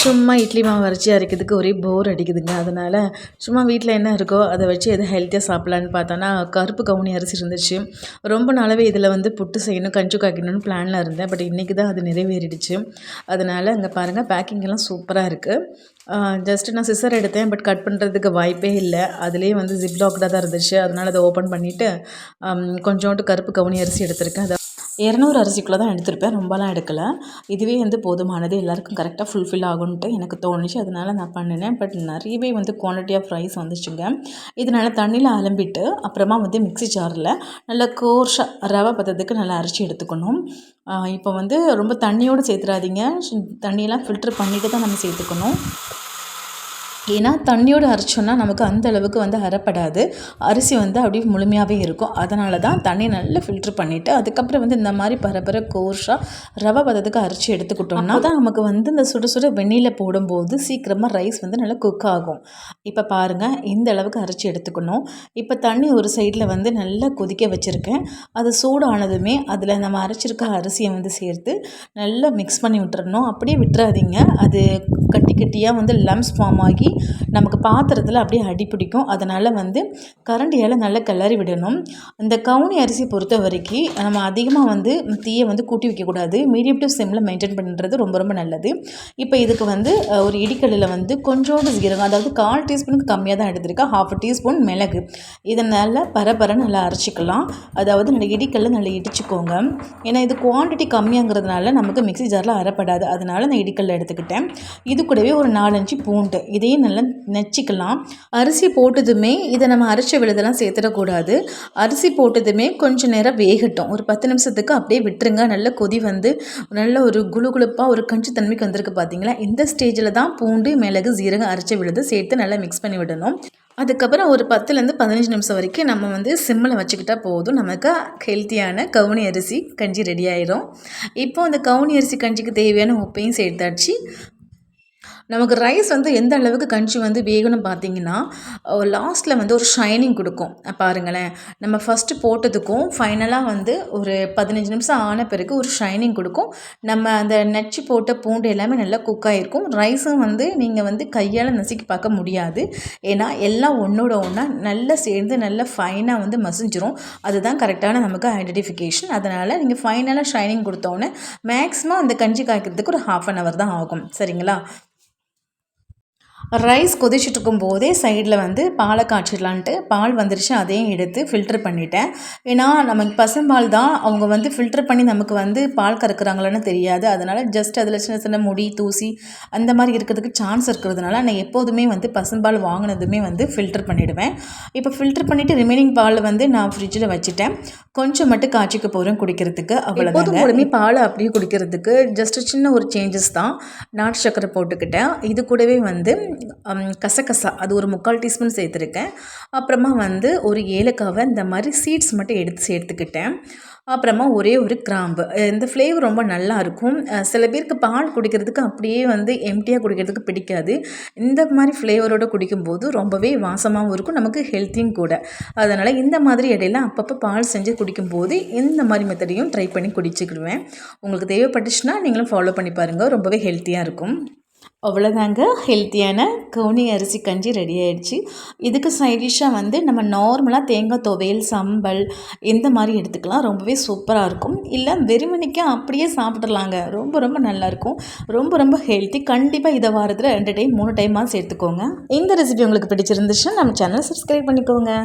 சும்மா இட்லி மாவு அரைச்சி அரைக்கிறதுக்கு ஒரே போர் அடிக்குதுங்க. அதனால் சும்மா வீட்டில் என்ன இருக்கோ அதை வச்சு எது ஹெல்த்தியாக சாப்பிட்லான்னு பார்த்தோன்னா கருப்பு கவுனி அரிசி இருந்துச்சு. ரொம்ப நாளாகவே இதில் வந்து புட்டு செய்யணும் கஞ்சி காய்க்கணும்னு பிளானில் இருந்தேன். பட் இன்றைக்கி தான் அது நிறைவேறிடுச்சு. அதனால் அங்கே பாருங்கள் பேக்கிங் எல்லாம் சூப்பராக இருக்குது ஜஸ்ட்டு நான் சிசர் எடுத்தேன் பட் கட் பண்ணுறதுக்கு வாய்ப்பே இல்லை. அதுலேயே வந்து ஜிப் லாக்டாக தான் இருந்துச்சு. அதனால் அதை ஓப்பன் பண்ணிவிட்டு கொஞ்சோண்டு கருப்பு கவுனி அரிசி எடுத்திருக்கேன். அதை இரநூறு அரிசிக்குள்ளே தான் எடுத்திருப்பேன். ரொம்பலாம் எடுக்கலை. இதுவே வந்து போதுமானது. எல்லாருக்கும் கரெக்டாக ஃபுல்ஃபில் ஆகும்ன்ட்டு எனக்கு தோணுச்சு. அதனால் நான் பண்ணினேன். பட் நிறையவே வந்து குவான்டிட்டி ஆஃப் ரைஸ் வந்துச்சுங்க. இதனால் தண்ணியில் அலம்பிட்டு அப்புறமா வந்து மிக்ஸி ஜாரில் நல்லா கோர்ஷாக ரவை பத்தத்துக்கு நல்லா அரைச்சி எடுத்துக்கணும். இப்போ வந்து ரொம்ப தண்ணியோடு சேர்த்துறாதீங்க. தண்ணியெல்லாம் ஃபில்ட்ரு பண்ணிவிட்டு தான் நம்ம சேர்த்துக்கணும். ஏன்னா தண்ணியோடு அரைச்சோன்னா நமக்கு அந்த அளவுக்கு வந்து அரைப்படாது அரிசி வந்து அப்படியே முழுமையாகவே இருக்கும். அதனால தான் தண்ணி நல்லா ஃபில்ட்ரு பண்ணிவிட்டு அதுக்கப்புறம் வந்து இந்த மாதிரி பரபர கோர்ஷாக ரவை பதத்துக்கு அரைச்சி எடுத்துக்கிட்டோம்னா தான் நமக்கு வந்து இந்த சுட சுட வெந்நீரில் போடும்போது சீக்கிரமாக ரைஸ் வந்து நல்லா குக் ஆகும். இப்போ பாருங்கள் இந்த அளவுக்கு அரைச்சி எடுத்துக்கணும். இப்போ தண்ணி ஒரு சைடில் வந்து நல்லா கொதிக்க வச்சுருக்கேன். அது சூடானதுமே அதில் நம்ம அரைச்சிருக்க அரிசியை வந்து சேர்த்து நல்லா மிக்ஸ் பண்ணி விட்டுறணும். அப்படியே விட்டுறாதீங்க. அது கட்டி கட்டியாக வந்து லம்ஸ் ஃபார்ம் ஆகி நமக்கு பாத்திரத்தில் அப்படியே அடி பிடிக்கும். அதனால் வந்து கரண்டியால் நல்லா கிளறி விடணும். இந்த கவுனி அரிசி பொறுத்த வரைக்கும் நம்ம அதிகமாக வந்து தீயை வந்து கூட்டி வைக்கக்கூடாது மீடியம் டு சிம்மில் மெயின்டைன் பண்ணுறது ரொம்ப ரொம்ப நல்லது. இப்போ இதுக்கு வந்து ஒரு இடிக்கல்லில் வந்து கொஞ்சோண்டு சீரகம் அதாவது கால் டீஸ்பூனுக்கு கம்மியாக தான் எடுத்திருக்கேன். ஹாஃப் டீஸ்பூன் மிளகு. இதை நல்லா பரபர நல்லா அரைச்சிக்கலாம். அதாவது நல்ல இடிக்கல்ல நல்லா இடிச்சுக்கோங்க. ஏன்னா இது குவான்டிட்டி கம்மியாங்கிறதுனால நமக்கு மிக்சி ஜாரில் அரைப்படாது. அதனால் நான் இடிக்கல்ல எடுத்துக்கிட்டேன். இது கூடவே ஒரு நாலஞ்சு பூண்டு. இதையும் நல்லா நச்சுக்கலாம். அரிசி போட்டதுமே இதை நம்ம அரைச்ச விழுதெல்லாம் சேர்த்துடக்கூடாது. அரிசி போட்டதுமே கொஞ்சம் நேரம் வேகட்டும். ஒரு பத்து நிமிஷத்துக்கு அப்படியே விட்டுருங்க. நல்ல கொதி வந்து நல்ல ஒரு குழு குழுப்பாக ஒரு கஞ்சி தன்மைக்கு வந்திருக்கு பார்த்தீங்களா? இந்த ஸ்டேஜில் தான் பூண்டு மிளகு ஜீரகம் அரைச்ச விழுது சேர்த்து நல்லா மிக்ஸ் பண்ணி விடணும். அதுக்கப்புறம் ஒரு பத்துலேருந்து பதினஞ்சு நிமிஷம் வரைக்கும் நம்ம வந்து சிம்மில் வச்சுக்கிட்டால் போதும். நமக்கு ஹெல்த்தியான கவுனி அரிசி கஞ்சி ரெடி ஆயிரும். இப்போ அந்த கவுனி அரிசி கஞ்சிக்கு தேவையான உப்பையும் சேர்த்தாச்சு. நமக்கு ரைஸ் வந்து எந்த அளவுக்கு கஞ்சி வந்து வேகணும் பார்த்தீங்கன்னா லாஸ்ட்டில் வந்து ஒரு ஷைனிங் கொடுக்கும். பாருங்களேன். நம்ம ஃபஸ்ட்டு போட்டதுக்கும் ஃபைனலாக வந்து ஒரு பதினஞ்சு நிமிஷம் ஆன பிறகு ஒரு ஷைனிங் கொடுக்கும். நம்ம அந்த நச்சு போட்ட பூண்டு எல்லாமே நல்லா குக் ஆகிருக்கும் ரைஸும் வந்து நீங்கள் வந்து கையால் நசுக்கி பார்க்க முடியாது. ஏன்னா எல்லாம் ஒன்றோட ஒன்றா நல்லா சேர்ந்து நல்லா ஃபைனாக வந்து மசிஞ்சிரும். அதுதான் கரெக்டான நமக்கு ஐடென்டிஃபிகேஷன் அதனால் நீங்கள் ஃபைனலாக ஷைனிங் கொடுத்தோன்னே மேக்ஸிமம் அந்த கஞ்சி காய்க்கிறதுக்கு ஒரு ஹாஃப் அன் ஹவர் தான் ஆகும். சரிங்களா? ரைஸ் கொதிச்சுட்டு போதே சைடில் வந்து பாலை காய்ச்சிடலான்ட்டு பால் வந்துருச்சு அதையும் எடுத்து ஃபில்டர் பண்ணிட்டேன். ஏன்னா நமக்கு பசும்பால் தான் அவங்க வந்து ஃபில்டர் பண்ணி நமக்கு வந்து பால் கறக்குறாங்களான்னு தெரியாது. அதனால் ஜஸ்ட் அதில் சின்ன சின்ன முடி தூசி அந்த மாதிரி இருக்கிறதுக்கு சான்ஸ் இருக்கிறதுனால நான் எப்போதுமே வந்து பசும்பால் வாங்கினதுமே வந்து ஃபில்டர் பண்ணிவிடுவேன் இப்போ ஃபில்டர் பண்ணிவிட்டு ரிமைனிங் பால் வந்து நான் ஃப்ரிட்ஜில் வச்சுட்டேன். கொஞ்சம் மட்டும் காய்ச்சிக்க போகிறேன் குடிக்கிறதுக்கு அவ்வளோதான் உடனே பால் அப்படியே குடிக்கிறதுக்கு ஜஸ்ட் சின்ன ஒரு சேஞ்சஸ் தான். நாட்டு சக்கரை போட்டுக்கிட்டேன். இது கூடவே வந்து கசகசா அது ஒரு முக்கால் டீஸ்பூன் சேர்த்துருக்கேன். அப்புறமா வந்து ஒரு ஏலக்காவை இந்த மாதிரி சீட்ஸ் மட்டும் எடுத்து சேர்த்துக்கிட்டேன். அப்புறமா ஒரே ஒரு கிராம்பு. இந்த ஃப்ளேவர் ரொம்ப நல்லா இருக்கும். சில பேருக்கு பால் குடிக்கிறதுக்கு அப்படியே வந்து எம்டியாக குடிக்கிறதுக்கு பிடிக்காது. இந்த மாதிரி ஃப்ளேவரோடு குடிக்கும்போது ரொம்பவே வாசமாகவும் இருக்கும் நமக்கு ஹெல்த்தியும் கூட. அதனால் இந்த மாதிரி இடையில அப்பப்போ பால் செஞ்சு குடிக்கும்போது இந்த மாதிரி மெத்தடையும் ட்ரை பண்ணி குடிச்சுக்கிடுவேன். உங்களுக்கு தேவைப்பட்டுச்சுன்னா நீங்களும் ஃபாலோ பண்ணி பாருங்கள் ரொம்பவே ஹெல்த்தியாக இருக்கும். அவ்வளோதாங்க ஹெல்த்தியான கவுனி அரிசி கஞ்சி ரெடி ஆகிடுச்சு இதுக்கு சைடிஷாக வந்து நம்ம நார்மலாக தேங்காய் துவையல் சம்பல் இந்த மாதிரி எடுத்துக்கலாம். ரொம்பவே சூப்பராக இருக்கும். இல்லை வெறுமணிக்கு அப்படியே சாப்பிட்றலாங்க ரொம்ப ரொம்ப நல்லாயிருக்கும். ரொம்ப ரொம்ப ஹெல்த்தி கண்டிப்பாக இதை வாரத்தில் ரெண்டு டைம் மூணு டைமாக சேர்த்துக்கோங்க. இந்த ரெசிபி உங்களுக்கு பிடிச்சிருந்துச்சுன்னா நம்ம சேனல் சப்ஸ்கிரைப் பண்ணிக்கோங்க.